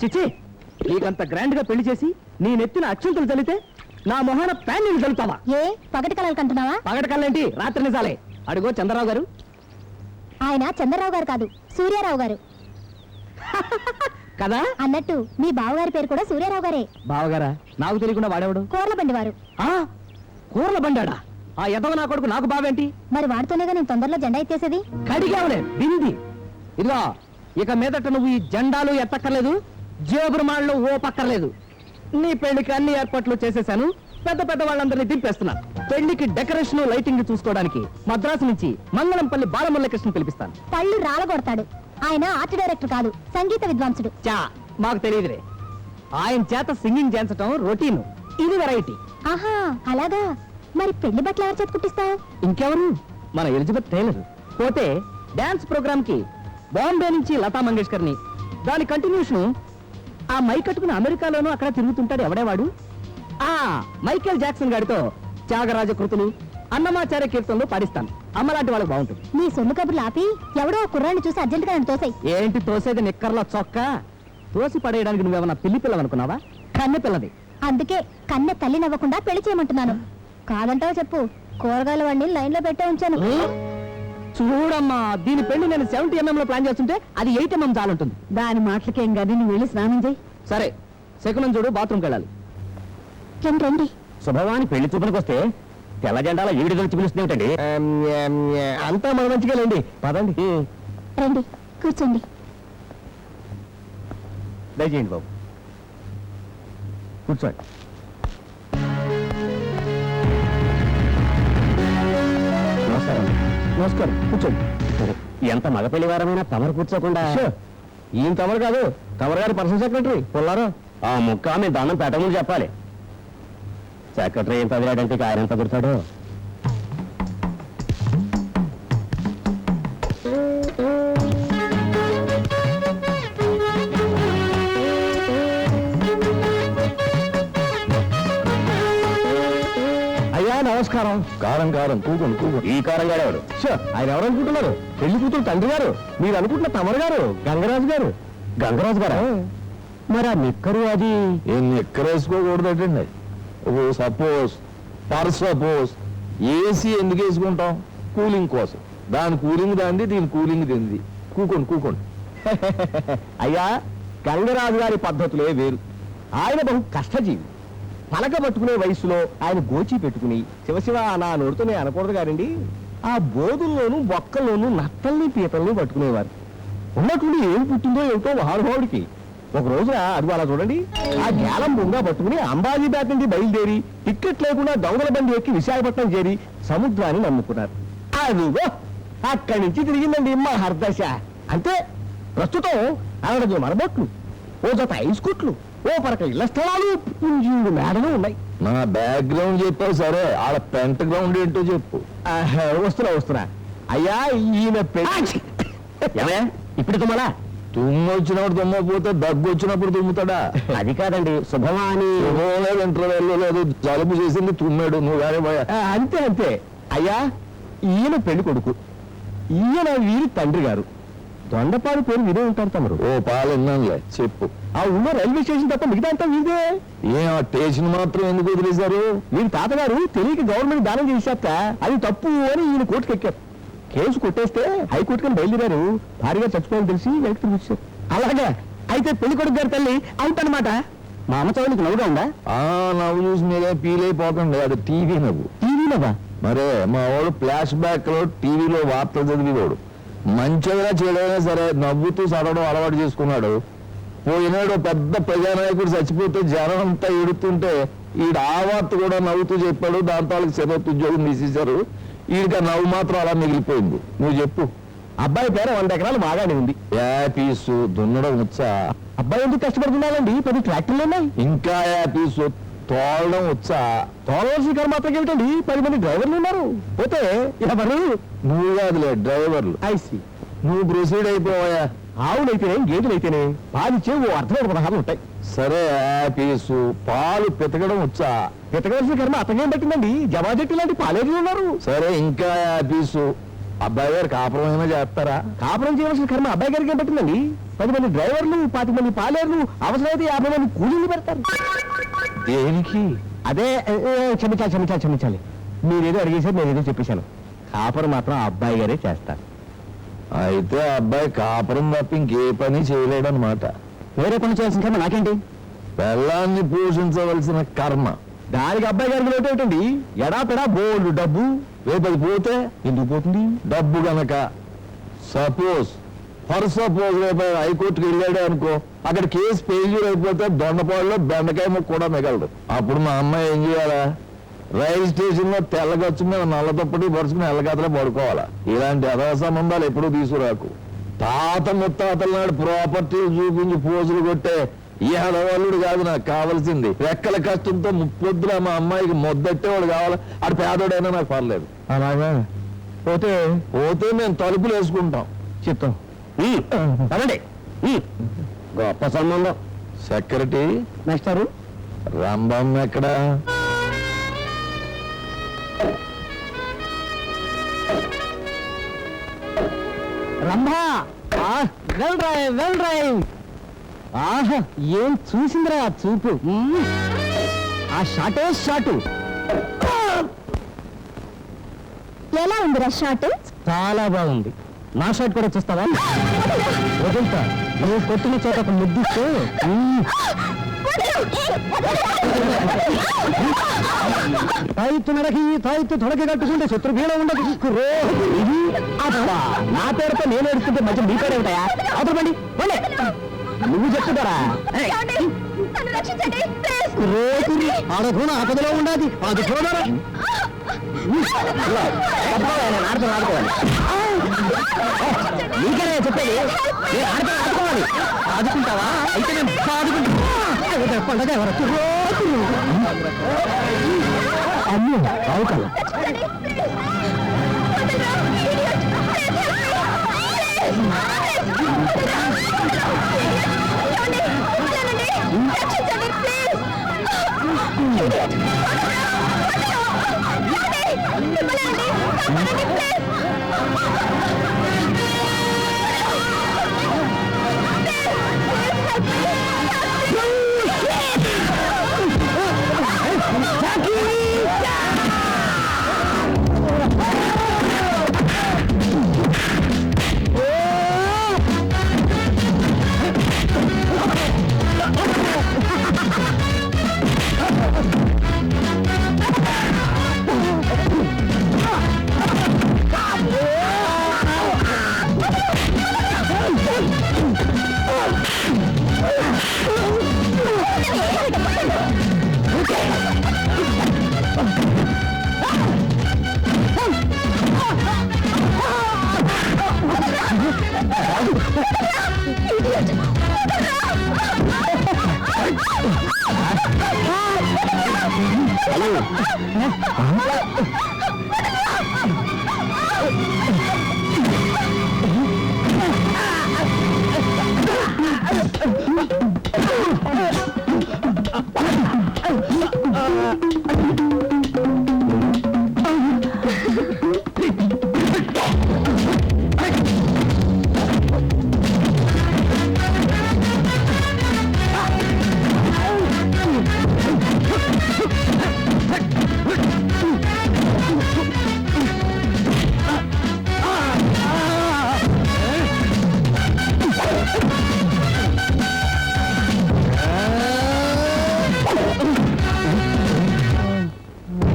చిచి నీకంత గ్రాండ్గా పెళ్ళి చేసి నీ నెత్తిన అత్యంతలు చల్లితే నా మొహాన ప్యాన్ నీళ్ళు చల్లుతావా ఏ? పగటి కలలు కంటున్నావా? పగటి కళ్ళేంటి? రాత్రి నిజాలే. అడుగో చంద్రరావు గారు. ఆయన చంద్రరావు గారు కాదు సూర్యారావు గారు. కదా? అన్నట్టు మీ బావగారి పేరు కూడా సూర్యారావు గారే. బావగారా? నాకు తెలియకుండా వాడేవాడు? కోర్ల బండి వారు ఆ? కూరల బండాడా ఆ ఎదవ నా కొడుకు నాకు బావేంటి? మరి వాడితోనేగా నేను తొందరలో జెండా ఎత్తేసేది? కడిగావులే బింది. ఇదిగో ఇక మీదట నువ్వు ఈ జెండాలు ఎత్తక్కర్లేదు జేబురుమాళ్ళు ఓ పక్కర్లేదు నీ పెళ్ళికి అన్ని ఏర్పాట్లు చేసేశాను పెద్ద పెద్ద వాళ్ళందరినీ దింపేస్తున్నా. పెళ్ళికి డెకరేషన్ లైటింగ్ చూసుకోవడానికి మద్రాసు నుంచి మంగళంపల్లి బాలమురళకృష్ణ పిలిపిస్తాను. పళ్ళు రాలగొడతాడు. ఆయన ఆర్ట్ డైరెక్టర్ కాదు సంగీత విద్వాంసుడు. చా మాకు తెలియదులే. ఆయన చేత సింగింగ్ చేయించటం రొటీన్. ఇది వెరైటీ. ఆహా అలాగా. మరి పెళ్ళి బట్టలు ఎవరు చేత కుట్టిస్తావు ఇంకెవరు? మన ఎలిజబెత్ టైలర్. పోతే డాన్స్ ప్రోగ్రామ్కి బాంబే నుంచి లతా మంగేష్కర్ని దాని కంటిన్యూషన్ ఆ మై కట్టుకుని అమెరికాలోనూ అక్కడ తిరుగుతుంటాడు ఎవడేవాడు? ఆ మైకేల్ జాక్సన్ గారితో త్యాగరాజ కృతులు అన్నమాచార్య కీర్తనలు పాడిస్తాను. అమ్మలాంటి వాళ్ళకి బాగుంటుంది. నీ సొమ్ము కబుర్లు ఆపి ఎవడో కుర్రాన్ని చూసి అర్జెంట్గా నన్ను తోసాయి. ఏంటి తోసేది నిక్కర్లో చొక్క? తోసి పడేయడానికి నువ్వేమన్నా పిల్లి పిల్లవనుకున్నావా కన్నె పిల్లది. అందుకే కన్నె తల్లి నవ్వకుండా పెళ్ళి చేయమంటున్నాను. కాదంటావో చెప్పు? కూరగాయల వాడిని లైన్లో పెట్టే ఉంచాను. చూడమ్మా దీని పెళ్ళి నేను సెవెంటీ ఎంఎం లో ప్లాన్ చేస్తుంటే అది ఎయిట్ ఎంఎం చాలుంటుంది. దాని మాటలకేం గానీ నువ్వు వెళ్ళి స్నానం చేయి. సరే శకునం చూడు బాత్రూమ్కి వెళ్ళాలి. రండి రండి. శుభవాని పెళ్ళి చూపులకు వస్తే తెల్ల జెండాల ఈవిడి దొరికి పిలుస్తుంది అంతా మన మంచిగా లేండి. పదండి. రండి కూర్చోండి. దయచేయండి బాబు. కూర్చోండి. నమస్కారం కూర్చోండి. ఎంత మగ పెళ్ళివారమైనా తమరు కూర్చోకుండా. ఈయన తమరు కాదు తమరు గారి పర్సనల్ సెక్రటరీ పొల్లారు. ఆ ముక్క ఆమె దండం పెట్టమని చెప్పాలి. సెక్రటరీ ఎంత అదిరాడంటే ఆయన ఎంత కుడతాడు. నమస్కారం. కారం కారం కూకుని కూకుని ఈ కారం గారు ఆయన ఎవరు అనుకుంటున్నారు? పెళ్ళి కూతురు తండ్రి గారు. మీరు అనుకుంటున్న తమరు గారు గంగరాజు గారు. గంగరాజు గారు? మరి ఆ నిక్కరు అది? ఎక్కరేసుకోకూడదటండి oh suppose per suppose AC ఎందుకు వేసుకుంటాం? కూలింగ్ కోసం. దాని కూలింగ్ దాంది దీని కూలింగ్ తింది కూకోండి కూకోండి. అయ్యా గంగరాజు గారి పద్ధతులే వేరు. ఆయన బహు కష్టజీవి. పలక పట్టుకునే వయసులో ఆయన గోచి పెట్టుకుని శివశివ నా నోడుతూనే అనకూడదు గారండి ఆ బోధుల్లోనూ బొక్కల్లోనూ నత్తల్ని పీతల్ని పట్టుకునేవారు. ఉన్నట్టుండి ఏం పుట్టిందో ఏమిటో మహానుభావుడికి. ఒక రోజున అది అలా చూడండి. ఆ గేలం బొంగ పట్టుకుని అంబాజీపేట నుండి బయలుదేరి టిక్కెట్ లేకుండా దొంగల బండి ఎక్కి విశాఖపట్నం చేరి సముద్రాన్ని నమ్ముకున్నారు. అదిగో అక్కడి నుంచి తిరిగిందండి మా హర్దశ అంతే ప్రస్తుతం అరడదు మరబొట్లు ఓ జత ఐస్ కుట్లు ఓ పరక ఇళ్ళ స్థలాలు పుంజీడు మేడలు ఉన్నాయి. నా బ్యాక్గ్రౌండ్ చెప్పావు సరే ఆడ పెంట గ్రౌండ్ ఏంటో చెప్పు. వస్తున్నా వస్తున్నా. అయ్యా ఈయన? ఇప్పుడు తుమ్మలా? తుమ్ము వచ్చినప్పుడు తుమ్మకపోతే దగ్గు వచ్చినప్పుడు తుమ్ముతాడా? అది కాదండి శుభమాని శుభం లేదు ఇంటర్వెల్ లేదు జలుబు చేసింది తుమ్మాడు నువ్వు ఆ, అంతే అంతే. అయ్యా ఈయన పెళ్ళి కొడుకు ఈయన వీరి తండ్రి గారు. దొండపాడు పేరు వినే ఉంటారు తమరు. ఓ పాలు విన్నానులే చెప్పు. ఆ ఉన్న రైల్వే స్టేషన్ తప్ప మిగతా అంతా వీదే ఏం ఆ స్టేషన్ మాత్రం ఎందుకు వదిలేశారు? వీరి తాతగారు తెలియక గవర్నమెంట్ దానం చేశాక అది తప్పు అని ఈయన కోర్టుకు ఎక్కారు. కేసు కొట్టేస్తే హైకోర్టు కని బయలుదేరారు. భారీగా చచ్చిపోయాలని తెలిసి వెనక్కి తిరిగి వచ్చారు. అలాగా? అయితే పెళ్ళి కొడుకు గారి తల్లి అవుట్ అనమాట మా అమ్మ చదువునికి నవ్వుగా ఉందా? ఆ నవ్వు చూసి మీరే ఫీల్ అయిపోకండి అది టీవీ నవ్వు. టీవీలోగా మరే మా వాడు ఫ్లాష్ బ్యాక్లో టీవీలో వార్తలు చదివేవాడు. మంచిగా చేయడమైనా సరే నవ్వుతూ చదవడం అలవాటు చేసుకున్నాడు. పోయినాడు పెద్ద ప్రజానాయకుడు చచ్చిపోతే జనం అంతా ఏడుతుంటే ఈడు ఆ వార్త కూడా నవ్వుతూ చెప్పాడు. దాంతో వాళ్ళకి చదువుతూ ఉద్యోగం తీసేశారు. ఈడికి ఆ నవ్వు మాత్రం అలా మిగిలిపోయింది. నువ్వు చెప్పు. అబ్బాయి పేరు వంద ఎకరాలు బాగానే ఉంది. యాపీసు దున్నడం వచ్చా? అబ్బాయి ఎందుకు కష్టపడుతున్నాడండి? పది ట్రాక్టర్లు ఉన్నాయి. ఇంకా యాపీసు తోలడం వచ్చా తోలవలసిన కారు మాత్రం ఏమిటండి? పది మంది డ్రైవర్లు ఉన్నారు. పోతే ఎవరు నువ్వు కాదులే డ్రైవర్లు. ఐసి నువ్వు ప్రొసీడ్ అయిపోయా ఆవులైతేనే గేదెలైతేనే పాలిచ్చే ఓ అర్థమైన పదహారు ఉంటాయి. సరే యాపీసు పాలు పితకడం వచ్చా పితకవలసిన కర్మ అతగేం పట్టిందండి? జవాజెట్టి లాంటి పాలేరులు ఉన్నారు. సరే ఇంకా యాపీసు అబ్బాయి గారు కాపురమైనా చేస్తారా? కాపురం చేయవలసిన కర్మ అబ్బాయి గారికి ఏం పట్టిందండి? పది మంది డ్రైవర్లు పాతి మంది పాలేర్లు అవసరమైతే యాభై మంది కూలీలు పెడతారు. దేనికి? అదే ఏ, ఏ, క్షమించాలి క్షమించాలి క్షమించాలి. మీరేదో అడిగేసారు నేను ఏదో చెప్పేశాను. కాపురం మాత్రం ఆ అబ్బాయి గారే చేస్తారు. అయితే ఆ అబ్బాయి కాపురం తప్ప ఇంకే పని చేయలేడనమాట వేరే పని చేయాల్సిన కర్మ నాకేంటి? పెళ్ళాన్ని పోషించవలసిన కర్మ. దానికి అబ్బాయి గారికి లోటు ఎడా పెడా బోల్డ్ డబ్బు. రేపు అది పోతే ఎందుకు పోతుంది? డబ్బు గనక. సపోజ్ ఫర్ సపోజ్ హైకోర్టుకి వెళ్ళాడే అనుకో అక్కడ కేసు ఫెయిల్యూర్ అయిపోతే దొండపాడులో బెండకాయ ముక్క కూడా మిగలదు. అప్పుడు మా అమ్మాయి ఏం చేయాలా? రైల్ స్టేషన్లో తెల్లగచ్చు మీద నల్ల దుప్పటి పరుచుకుని ఎల్లగతలో పడుకోవాలా? ఇలాంటి అదవ సంబంధాలు ఎప్పుడూ తీసుకురాకు. తాత ముత్తాతల నాడు ప్రాపర్టీలు చూపించి పోజులు కొట్టే ఈ ఆడవాళ్ళుడు కాదు నాకు కావాల్సింది. రెక్కల కష్టంతో ముప్పొద్దుల మా అమ్మాయికి మొద్దెట్టేవాడు కావాలి? ఆడు పేదోడైనా నాకు పర్లేదు. అలాగా? పోతే? పోతే మేము తలుపులు వేసుకుంటాం. చెప్తాం అనండి గొప్ప సంబంధం. సెక్రటరీ మాస్టారు? రంభం ఎక్కడ? Rambha well drive well drive ఆహా ఏం చూసిందిరా ఆ చూపు. ఆ షాటే షాటు. ఎలా ఉందిరా షాట్? చాలా బాగుంది. నా షాట్ కూడా చూస్తావా? వదులుతా. నువ్వు కొట్టిన చోట ఒక ముద్దిస్తే. తాయిత్తు మెడకి తాయిత్తు తొడకి కట్టుకుంటే శత్రుఘ్న ఉండదు కుర్రో. ఇది అబ్బా. నా పేరుతో నేను ఏడుస్తుంటే మధ్య మీ పేరు ఏమిటయా అవతల బండి పోలే. నువ్వు చెప్తున్నారా ఆడకుండా ఆపదలో ఉండాది. అది చూడరా ఆడతాను ఆడుకోవాలి నీకే చెప్పేది? నేను ఆడితే ఆడుకోవాలి ఆదుకుంటావా? అయితే నేను ఆదుకుంటా పండగ ఎవరు అమ్మో రావు కదా ハハハハ!